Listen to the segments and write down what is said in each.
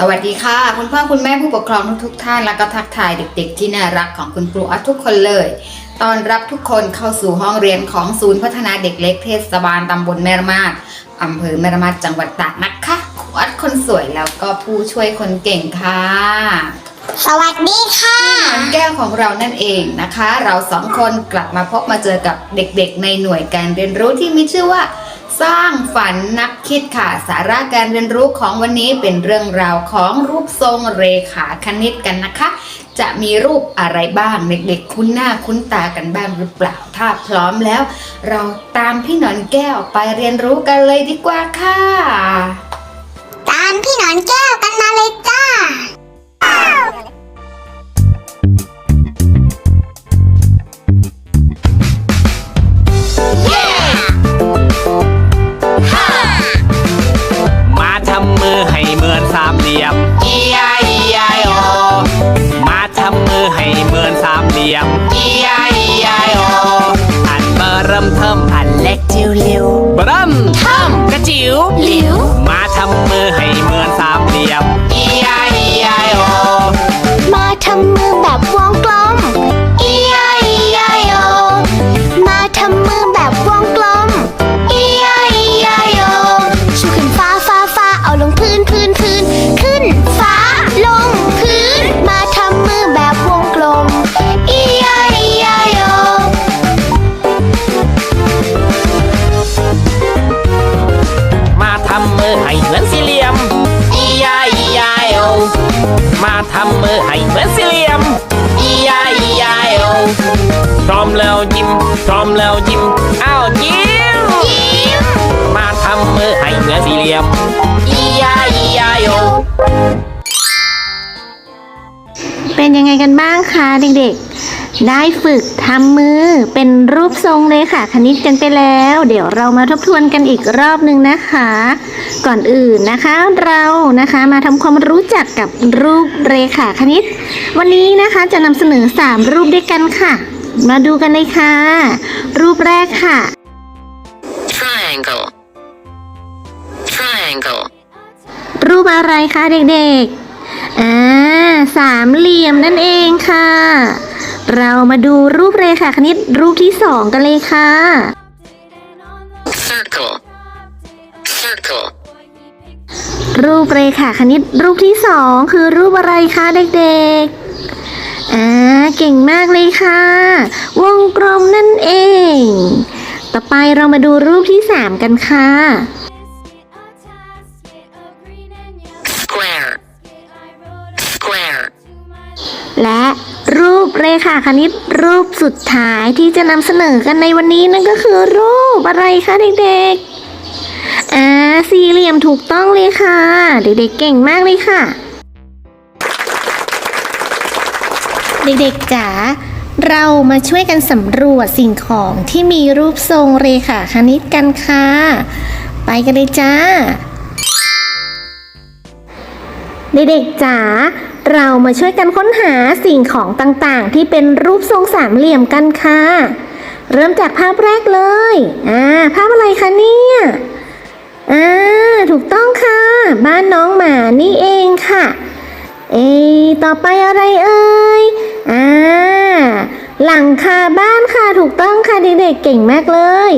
สวัสดีค่ะ คุณพ่อคุณแม่ผู้ปกครองทุกๆท่านแล้วก็ทักทายเด็กๆ ที่น่ารักของคุณครูอัดทุกคนเลยตอนรับทุกคนเข้าสู่ห้องเรียนของศูนย์พัฒนาเด็กเล็กเทศบาลตำบลแม่ระมาดอำเภอแม่ระมาดจังหวัดตากนะคะครูอัดคนสวยแล้วก็ผู้ช่วยคนเก่งค่ะ สวัสดีค่ะหอนแก้วของเรานั่นเองนะคะ เราสองคนกลับมาพบมาเจอกับเด็กๆ ในหน่วยการเรียนรู้ที่มีชื่อว่า สร้างฝันนักคิดค่ะ สาระการเรียนรู้ของวันนี้เป็นเรื่องราวของรูปทรงเรขาคณิตกันนะคะ จะมีรูปอะไรบ้างเด็กๆคุ้นหน้าคุ้นตากันบ้างหรือเปล่า ถ้าพร้อมแล้ว เราตามพี่หนอนแก้วไปเรียนรู้กันเลยดีกว่าค่ะ ตามพี่หนอนแก้วกันมาเลยจ้า สามเหลี่ยม E I E I O มาทำมือให้เหมือนสามเหลี่ยม E I E I O อันเบอร์เริ่มเทิมอันเล็กจิ๋วหลิวเริ่มเทิมกระจิ๋วหลิวมาทำ นฟ้า ลงพื้น มาทำมือแบบวงกลม E I E I O มาทำมือให้เหมือนสี่เหลี่ยม E I E I O มาทำมือให้เหมือนสี่เหลี่ยม E I E I O พร้อมแล้วยิ้มพร้อมแล้วยิ้มอ้าวยิ้ม ยิ้ม มาทำมือให้เหมือนสี่เหลี่ยม E I E I O เป็นยังไงกันบ้างคะเด็กๆ ได้ฝึกทำมือเป็นรูปทรงเลยค่ะ คณิตกันไปแล้ว เดี๋ยวเรามาทบทวนกันอีกรอบหนึ่งนะคะ ก่อนอื่นนะคะเรานะคะมาทำความรู้จักกับรูปเรขาคณิต วันนี้นะคะจะนำเสนอ 3 รูปด้วยกันค่ะ มาดูกันเลยค่ะ รูปแรกค่ะ รูปอะไรคะเด็กๆ อ่า สามเหลี่ยมนั่นเองค่ะ เรามาดูรูปเรขาคณิตรูปที่สองกันเลยค่ะ circle circle รูปเรขาคณิตรูปที่สองคือรูปอะไรคะเด็กๆ อ่า เก่งมากเลยค่ะ วงกลมนั่นเอง ต่อไปเรามาดูรูปที่สามกันค่ะ รูปเรขาคณิตรูปสุดท้ายที่จะนำเสนอกันในวันนี้นั่นก็คือรูปอะไรคะเด็กๆ อ่าสี่เหลี่ยมถูกต้องเลยค่ะ เด็กๆเก่งมากเลยค่ะ เด็กๆจ๋าเรามาช่วยกันสำรวจสิ่งของที่มีรูปทรงเรขาคณิตกันค่ะ ไปกันเลยจ้า เด็กๆจ๋า เรามาช่วยกันค้นหาสิ่งของต่างๆ ที่เป็นรูปทรงสามเหลี่ยมกันค่ะ เริ่มจากภาพแรกเลย อ่า ภาพอะไรคะเนี่ยอ่าถูกต้องค่ะ บ้านน้องหมานี่เองค่ะ เอ ต่อไปอะไรเอ่ย อ่า หลังคาบ้านค่ะ ถูกต้องค่ะเด็กๆเก่งมากเลย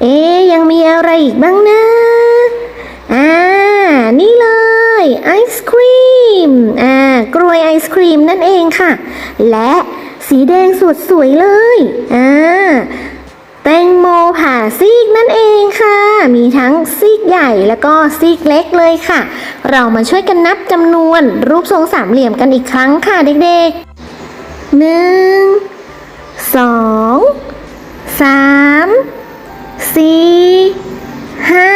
เอ๊ยังมีอะไรอีกบ้างนะ อ่า นี่เลย ไอศครีม อ่ากล้วยไอศครีมนั่นเองค่ะ และสีแดงสดสวยเลย อ่าแตงโมผ่าซีกนั่นเองค่ะ มีทั้งซีกใหญ่แล้วก็ซีกเล็กเลยค่ะ เรามาช่วยกันนับจำนวนรูปทรงสามเหลี่ยมกันอีกครั้งค่ะเด็กๆหนึ่งสองสามสี่ห้า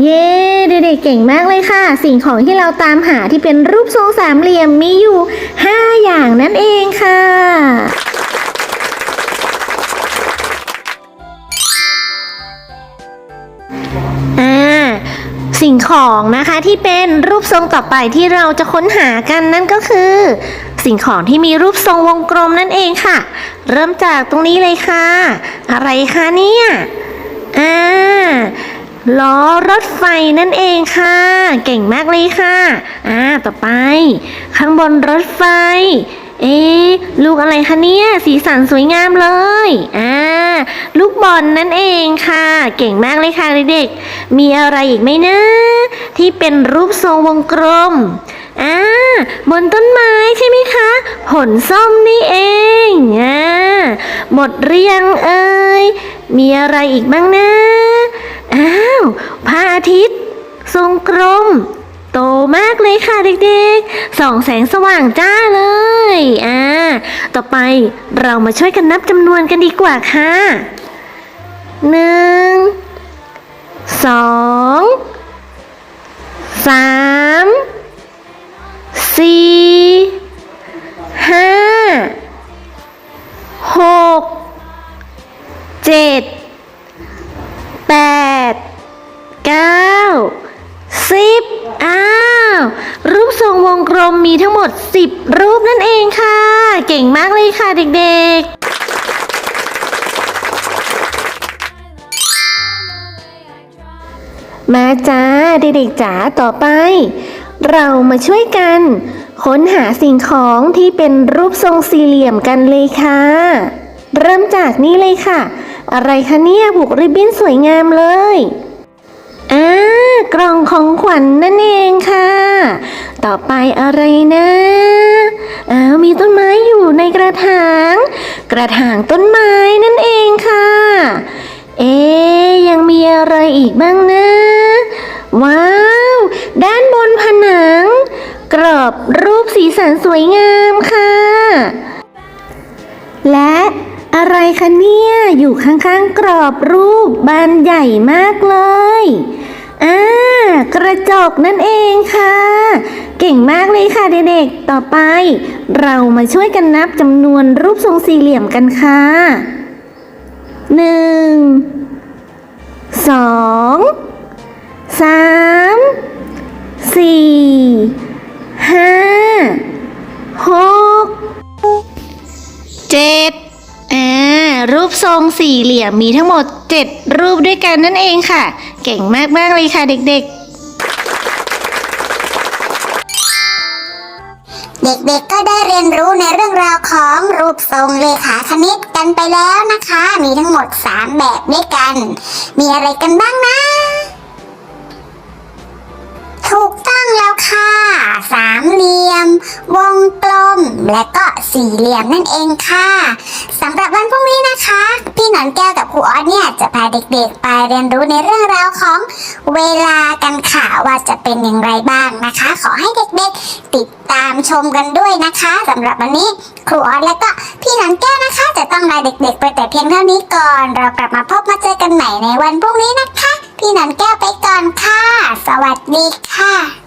เย้เด็กๆเก่งมากเลยค่ะ สิ่งของที่เราตามหาที่เป็นรูปทรงสามเหลี่ยมมีอยู่ 5 อย่างนั่นเองค่ะอ่าสิ่งของนะคะที่เป็นรูปทรงต่อไปที่เราจะค้นหากันนั่นก็คือ สิ่งของที่มีรูปทรงวงกลมนั่นเองค่ะ เริ่มจากตรงนี้เลยค่ะ อะไรคะเนี่ยอ่า ล้อรถไฟนั่นเองค่ะ เก่งมากเลยค่ะ อ่า ต่อไป ข้างบนรถไฟ เอ๊ลูกอะไรคะเนี่ย สีสันสวยงามเลย อ่า ลูกบอลนั่นเองค่ะ เก่งมากเลยค่ะเด็กๆ มีอะไรอีกไหมนะ ที่เป็นรูปทรงวงกลม อ่า บนต้นไม้ใช่ไหมคะ ผลส้มนี่เอง อ่า หมดเรียงเอ่ย มีอะไรอีกบ้างนะ อ้าวพระอาทิตย์ ทรงกลม โตมากเลยค่ะเด็กๆ ส่องแสงสว่างจ้าเลย อ่า ต่อไปเรามาช่วยกันนับจำนวนกันดีกว่าค่ะหนึ่งสองสามสี่ห้าหกเจ็ด แปดเก้าสิบอ้าว รูปทรงวงกลมมีทั้งหมดสิบรูปนั่นเองค่ะ เก่งมากเลยค่ะเด็กๆมาจ้าเด็กๆจ๋าต่อไป เรามาช่วยกัน ค้นหาสิ่งของที่เป็นรูปทรงสี่เหลี่ยมกันเลยค่ะ เริ่มจากนี่เลยค่ะ อะไรคะเนี่ยผูกริบบิ้นสวยงามเลยอ่ากล่องของขวัญนนั่นเองค่ะ ต่อไปอะไรนะอ้าวมีต้นไม้อยู่ในกระถาง กระถางต้นไม้นั่นเองค่ะ เอ๊ยยังมีอะไรอีกบ้างนะ ว้าว ด้านบนผนัง กรอบรูปสีสันสวยงามค่ะ และ อะไรคะเนี่ย อยู่ข้างๆกรอบรูปบานใหญ่มากเลยอ่ากระจกนั่นเองค่ะ เก่งมากเลยค่ะเด็กๆ ต่อไป เรามาช่วยกันนับจำนวนรูปทรงสี่เหลี่ยมกันค่ะหนึ่งสองสามสี่ รูปทรงสี่เหลี่ยมมีทั้งหมดเจ็ดรูปด้วยกันนั่นเองค่ะ เก่งมากๆเลยค่ะเด็ก ๆ เด็กๆ ก็ได้เรียนรู้ในเรื่องราวของรูปทรงเลขาคณิตกันไปแล้วนะคะ มีทั้งหมด 3 แบบด้วยกัน มีอะไรกันบ้างนะ ถูกต้องแล้วค่ะ สามเหลี่ยม วงกลม และก็สี่เหลี่ยมนั่นเองค่ะ สำหรับวันพรุ่งนี้นะคะ พี่หนอนแก้วกับครูออสเนี่ยจะพาเด็กๆ ไปเรียนรู้ในเรื่องราวของเวลากันค่ะว่าจะเป็นอย่างไรบ้างนะคะ ขอให้เด็กๆ ติดตามชมกันด้วยนะคะสำหรับวันนี้ครูออสและก็พี่หนอนแก้วนะคะ จะต้องลาเด็กๆ ไปแต่เพียงเท่านี้ก่อน เรากลับมาพบมาเจอกันใหม่ในวันพรุ่งนี้นะคะ พี่หนอนแก้วไปก่อนค่ะ สวัสดีค่ะ